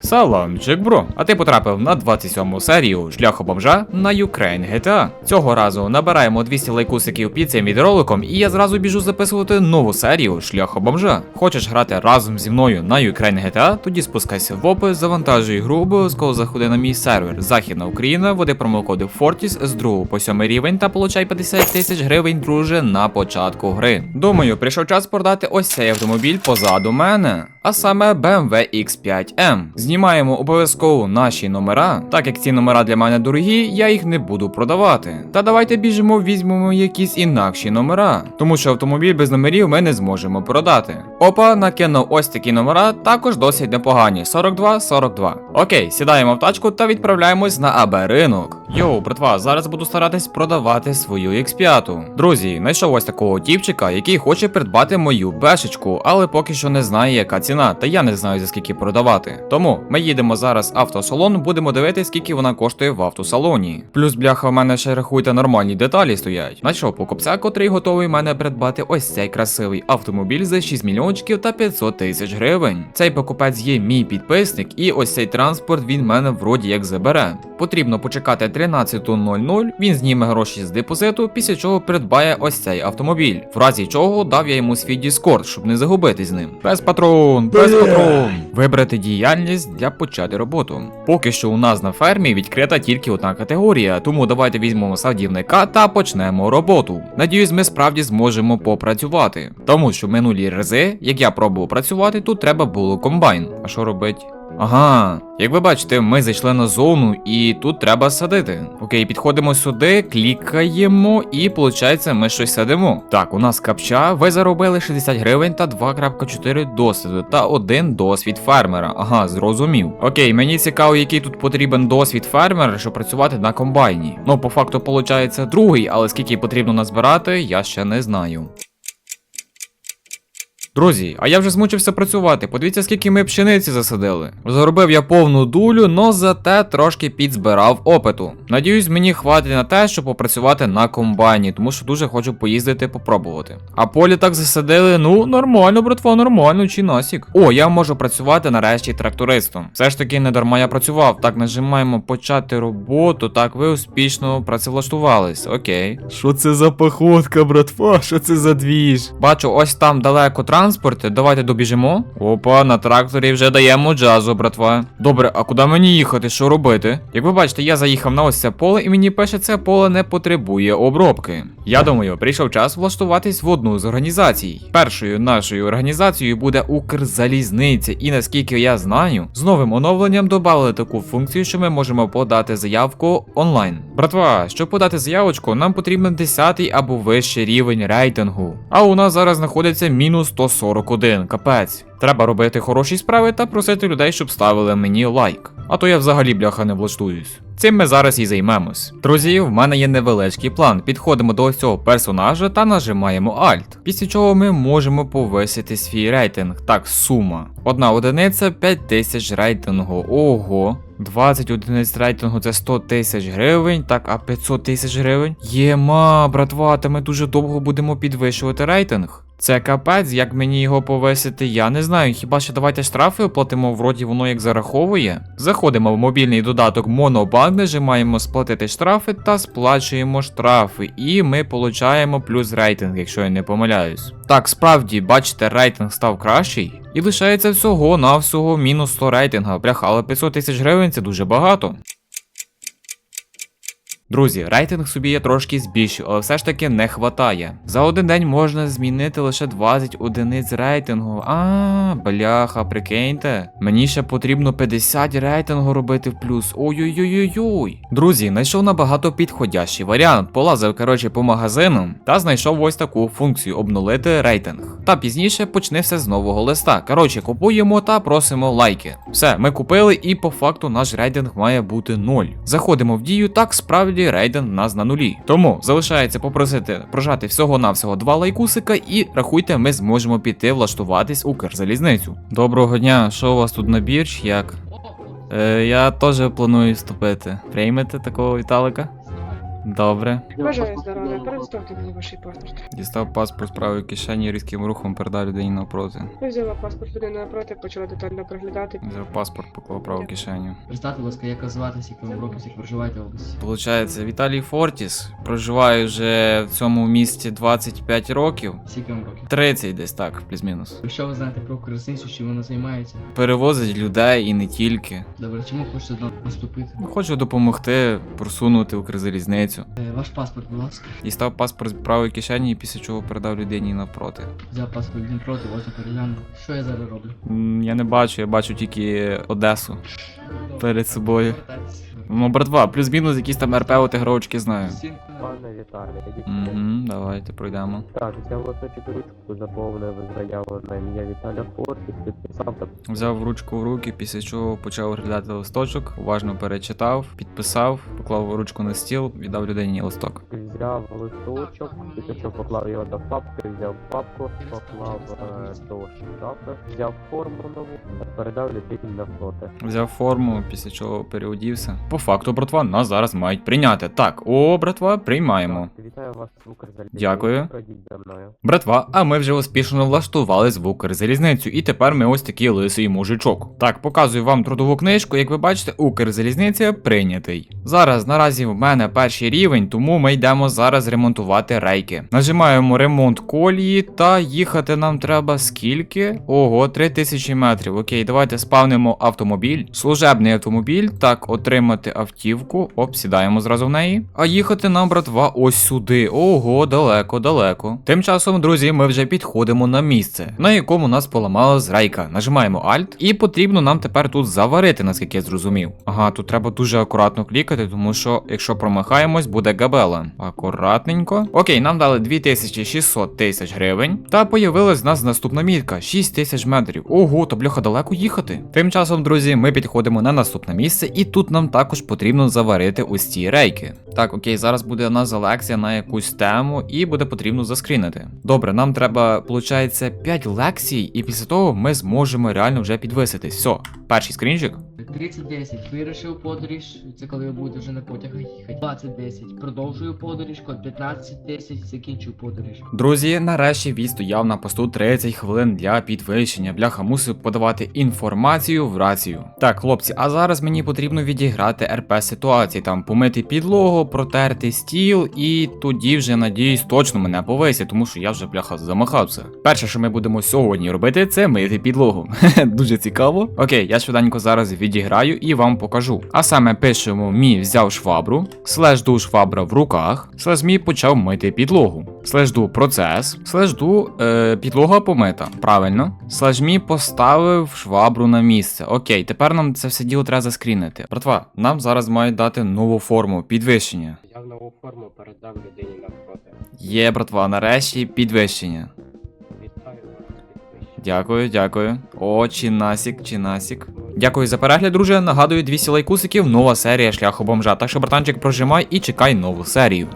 Саламчик, бро. А ти потрапив на 27-му серію шляху бомжа на Ukraine GTA. Цього разу набираємо 200 лайкусиків під цим відеороликом, і я зразу біжу записувати нову серію шляху бомжа. Хочеш грати разом зі мною на Ukraine GTA? Тоді спускайся в опис, завантажуй гру, обов'язково заходи на мій сервер Західна Україна, води промокоди Fortis з 2 по 7 рівень та получай 50 тисяч гривень, друже, на початку гри. Думаю, прийшов час продати ось цей автомобіль позаду мене. А саме BMW X5M. Знімаємо обов'язково наші номера. Так як ці номера для мене дорогі, я їх не буду продавати. Та давайте біжимо, візьмемо якісь інакші номера, тому що автомобіль без номерів ми не зможемо продати. Опа, накинув ось такі номера, також досить непогані. 42-42. Окей, сідаємо в тачку та відправляємось на АБ ринок. Йоу, братва, зараз буду старатись продавати свою X5. Друзі, знайшов ось такого тіпчика, який хоче придбати мою бешечку, але поки що не знає, яка ціна, та я не знаю за скільки продавати. Тому ми їдемо зараз в автосалон, будемо дивитися, скільки вона коштує в автосалоні. Плюс, бляха, в мене ще рахуйте нормальні деталі стоять. Знайшов покупця, котрий готовий мене придбати ось цей красивий автомобіль за 6 мільйончиків та 500 тисяч гривень. Цей покупець є мій підписник, і ось цей транспорт він мене вроді як забере. Потрібно почекати 13.00, він зніме гроші з депозиту, після чого придбає ось цей автомобіль. В разі чого дав я йому свій Discord, щоб не загубитись з ним. Без патрон, без патрон. Вибрати діяльність для почати роботу. Поки що у нас на фермі відкрита тільки одна категорія, тому давайте візьмемо садівника та почнемо роботу. Надіюсь, ми справді зможемо попрацювати. Тому що минулі рази, як я пробував працювати, тут треба було комбайн. А що робить? Ага, як ви бачите, ми зайшли на зону і тут треба садити. Окей, підходимо сюди, клікаємо і виходить, ми щось садимо. Так, у нас капча, ви заробили 60 гривень та 2.4 досвіду та один досвід фермера. Ага, зрозумів. Окей, мені цікаво, який тут потрібен досвід фермера, щоб працювати на комбайні. Ну, по факту, виходить, другий, але скільки потрібно назбирати, я ще не знаю. Друзі, а я вже змучився працювати. Подивіться, скільки ми пшениці засадили. Заробив я повну дулю, но зате трошки підзбирав опиту. Надіюсь, мені хватить на те, щоб попрацювати на комбайні, тому що дуже хочу поїздити попробувати. А полі так засадили, ну нормально, братва, нормально, чи насік. О, я можу працювати нарешті трактористом. Все ж таки не дарма я працював. Так, нажимаємо почати роботу. Так, ви успішно працевлаштувались. Окей. Що це за походка, братва? Що це за двіж? Бачу, ось там далеко транспорт. Давайте добіжимо. Опа, на тракторі вже даємо джазу, братва. Добре, а куди мені їхати? Що робити? Як ви бачите, я заїхав на ось це поле, і мені пише, це поле не потребує обробки. Я думаю, прийшов час влаштуватись в одну з організацій. Першою нашою організацією буде Укрзалізниця, і наскільки я знаю, з новим оновленням додали таку функцію, що ми можемо подати заявку онлайн. Братва, щоб подати заявочку, нам потрібен 10 або вищий рівень рейтингу. А у нас зараз знаходиться мінус 141, капець. Треба робити хороші справи та просити людей, щоб ставили мені лайк. А то я взагалі бляха не влаштуюсь. Цим ми зараз і займемось. Друзі, в мене є невеличкий план. Підходимо до ось цього персонажа та нажимаємо Alt. Після чого ми можемо повисити свій рейтинг. Так, сума. Одна одиниця 5000 рейтингу. Ого. 20 одиниць рейтингу це 100 тисяч гривень, так, а 500 тисяч гривень? Єма, братва, та ми дуже довго будемо підвищувати рейтинг. Це капець, як мені його повисити, я не знаю. Хіба що давайте штрафи оплатимо, вроді воно як зараховує. Заходимо в мобільний додаток Монобанк, нажимаємо сплатити штрафи та сплачуємо штрафи. І ми получаємо плюс рейтинг, якщо я не помиляюсь. Так, справді, бачите, рейтинг став кращий. І лишається всього на всього мінус 100 рейтинга. Бляха, але 500 тисяч гривень це дуже багато. Друзі, рейтинг собі я трошки збільшив, але все ж таки не хватає. За один день можна змінити лише 20 одиниць рейтингу. А, бляха, прикиньте. Мені ще потрібно 50 рейтингу робити в плюс. Ой-ой-ой-ой-ой. Друзі, знайшов набагато підходящий варіант. Полазив, коротше, по магазинам та знайшов ось таку функцію обнулити рейтинг. Та пізніше почне все з нового листа. Коротше, купуємо та просимо лайки. Все, ми купили, і по факту наш рейтинг має бути 0. Заходимо в дію, так справді рейтинг в нас на нулі. Тому залишається попросити прожати всього-навсього два лайкусика, і рахуйте, ми зможемо піти влаштуватись у Керзалізницю. Доброго дня, що у вас тут на бірж? Як? Е, я теж планую вступити. Приймете такого Віталика? Добре. Бажаю здоров'я, представте мені ваш паспорт. Дістав паспорт з правої кишені, різким рухом передав людині навпроти. Я взяла паспорт людини напроти, почала детально проглядати. Взяв паспорт, поклав праву кишеню. Представте, будь ласка, як вас звати, скільки вам років, скільки проживаєте в області. Получається, Віталій Фортіс проживає вже в цьому місті 25 років. Скільки вам років? 30 десь так, плюс-мінус. Що ви знаєте про Укрзалізницю, чим вона займається? Перевозить людей і не тільки. Добре, чому хочете до нас наступити? Хочу допомогти просунути Укрзалізницю. Е, Ваш паспорт, будь ласка. І став паспорт з правої кишені, після чого передав людині навпроти. Взяв паспорт один проти, можна переглянути. Що я зараз роблю? М, Я не бачу, я бачу тільки Одесу перед собою. Повертайтесь. Ну, братва, плюс-мінус якісь там РП отигровочки знаю. Пане Віталій. Угу, давайте пройдемо. Так, взяв листочок ручку, заповнив заяву на ім'я Віталя Фортіс, підписав та Взяв ручку в руки, після чого почав розглядати листочок, уважно перечитав, підписав, поклав ручку на стіл, віддав людині листок. взяв листочок, після чого поклав його до папки, взяв папку, поклав е, до шкафа, взяв форму нову, передав людині навпроти. Взяв форму, після чого переодівся. По факту, братва, нас зараз мають прийняти. Так, о, братва, приймаємо. Вітаю вас. Дякую. Братва, а ми вже успішно влаштували звук Укрзалізницю, і тепер ми ось такий лисий мужичок. Так, показую вам трудову книжку, як ви бачите, Укрзалізниця прийнятий. Зараз наразі в мене перший рівень, тому ми йдемо зараз ремонтувати рейки. Нажимаємо ремонт колії, та їхати нам треба скільки? Ого, 3000 метрів. Окей, давайте спавнимо автомобіль. Служебний автомобіль. Так, отримати автівку. Оп, сідаємо зразу в неї. А їхати нам, братва, ось сюди. Ого, далеко, далеко. Тим часом, друзі, ми вже підходимо на місце, на якому нас поламалась рейка. Нажимаємо Alt, і потрібно нам тепер тут заварити, наскільки я зрозумів. Ага, тут треба дуже акуратно клікати, тому що якщо промахаємось, буде габела. Акуратненько. Окей, нам дали 2600 тисяч гривень. Та появилась в нас наступна мітка 6 тисяч метрів. Ого, то бляха далеко їхати. Тим часом, друзі, ми підходимо на наступне місце, і тут нам також потрібно заварити ось ці рейки. Так, окей, зараз буде у нас лекція на якусь тему, і буде потрібно заскрінити. Добре, нам треба, виходить, 5 лекцій, і після того ми зможемо реально вже підвиситись. Все, перший скрінчик. 3010. Вирішив подорож. Це коли ви будете вже на потягах їхати. 2010. Продовжую подорож. Код 1510. Закінчую подорож. Друзі, нарешті відстояв на посту 30 хвилин для підвищення. Бляха мусив подавати інформацію в рацію. Так, хлопці, а зараз мені потрібно відіграти РП ситуації, там помити підлогу, протерти стіл, і тоді вже надіюсь точно мене повисять, тому що я вже бляха замахався. Перше, що ми будемо сьогодні робити, це мити підлогу. Дуже цікаво. Окей, я швиденько зараз відіграю і вам покажу. А саме пишемо мі взяв швабру, слеш ду швабра в руках, слеш мі почав мити підлогу. Слеш ду процес, слеш ду е, підлога помита. Правильно. Слеш мі поставив швабру на місце. Окей, тепер нам це все діло треба заскрінити. Братва, нам зараз мають дати нову форму підвищення. Я в нову форму передав людині навпроти. Є, братва, нарешті підвищення. Вітаю вас, підписчик. Дякую, дякую. О, чинасік, чинасік. Дякую за перегляд, друже. Нагадую, 200 лайкусиків, нова серія шляху бомжа. Так що, братанчик, прожимай і чекай нову серію.